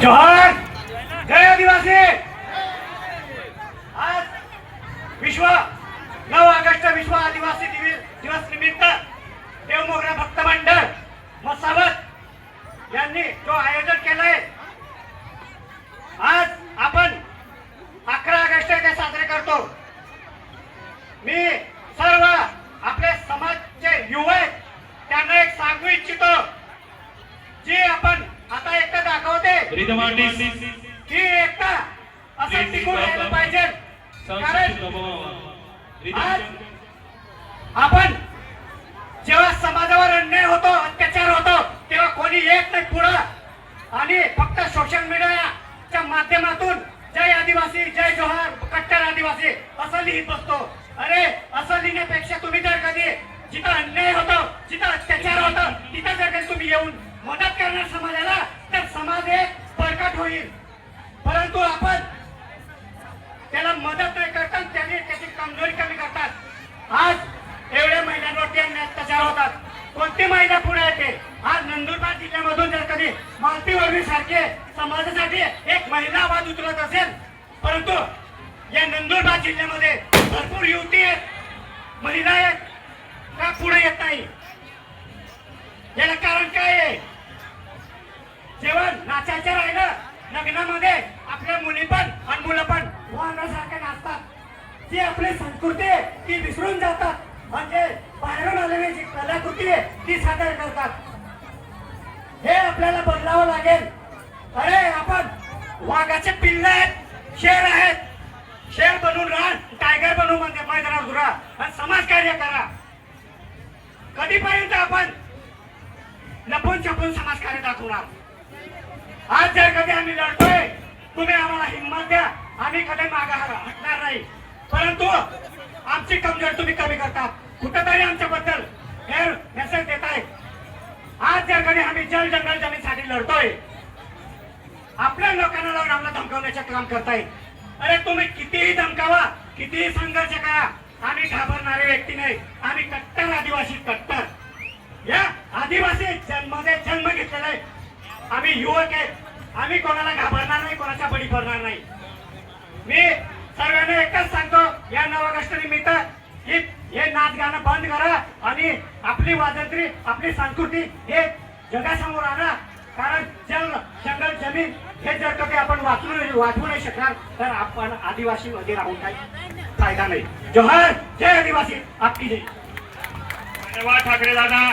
जोहार जय आदिवासी! आज विश्व नऊ ऑगस्ट विश्व आदिवासी दिवस दिवस निमित्त देवमोगरा भक्त मंडळ मसावत यांनी जो आयोजन केलंय आज आपण अकरा ऑगस्ट ते साजरे करतो. मी सर्व आपले समाजचे युवक त्यांना एक सांगू इच्छितो. ही एकटा असं टिकून राहिलं पाहिजे. कारण आज आपण जेव्हा समाजावर अन्याय होतो अत्याचार होतो तेव्हा कोणी येत नाही पुढं. आणि फक्त सोशल मीडियाच्या माध्यमातून जय आदिवासी जय जोहार कट्टर आदिवासी असं लिहित बसतो. अरे असं लिहिण्यापेक्षा तुम्ही जर कधी जिथं अन्याय होतो जिथं अत्याचार होतो तिथं जर कधी तुम्ही येऊन मदत करणार समाजाला समाज एक बळकट होईल. परंतु आपण त्याला मदत नाही करतात त्याने त्याची कमजोरी कमी करतात. आज एवढ्या महिलांवरती अत्याचार होतात. कोणती महिला पुढे येते? आज नंदुरबार जिल्ह्यामधून जर कधी मालतीवर्मी सारखे समाजासाठी एक महिला आवाज उचलत असेल परंतु या नंदुरबार जिल्ह्यामध्ये भरपूर युवती आहेत महिला आहेत का पुढे येत नाही याला कारण काय आहे जेव्हा नाचायचं राहिलं लग्नामध्ये आपल्या मुली पण आणि मुलं पण वाहनासारखे नाचतात जी आपली संस्कृती आहे ती विसरून जातात. म्हणजे बाहेरून आलेली जी कलाकृती आहे ती सादर करतात. हे आपल्याला बदलावं लागेल. अरे आपण वाघाचे पिल्ल आहेत शेर आहेत. शेर बनून राहा टायगर बनू म्हणजे मैदानात उरा आणि समाज कार्य करा. कधीपर्यंत आपण लपून छपून समाज कार्य दाखवणार? आज जर कधी आम्ही लढतोय तुम्ही आम्हाला हिंमत द्या. आम्ही कधी मागा हटणार नाही. परंतु आमची कमजोर तुम्ही कमी करता. कुठंतरी आमच्याबद्दल मेसेज देत देताय आज जर कधी आम्ही जल जंगल जमीनसाठी लढतोय आपल्या लोकांना लावून आम्हाला धमकावण्याचे काम करताय. अरे तुम्ही कितीही धमकावा कितीही संघर्ष करा आम्ही घाबरणारे व्यक्ती नाही. आम्ही कट्टर आदिवासी कट्टर. या आदिवासी जन्मामध्ये जन्म घेतलेला आहे आम्ही युवक आहे. आम्ही कोणाला घाबरणार नाही कोणाच्या बळी पडणार नाही. मी सर्वांना नऊ ऑगस्ट निमित्त हे नाच गाणं बंद करा आणि आपली वाजंत्री आपली संस्कृती हे जगासमोर आणा. कारण जल जंगल जमीन हे जर काही आपण वाचू वाचवू नाही शकणार तर आपण आदिवासी मध्ये राहून काही फायदा नाही. जोहर जय आदिवासी. आपकी जय. धन्यवाद ठाकरे दादा.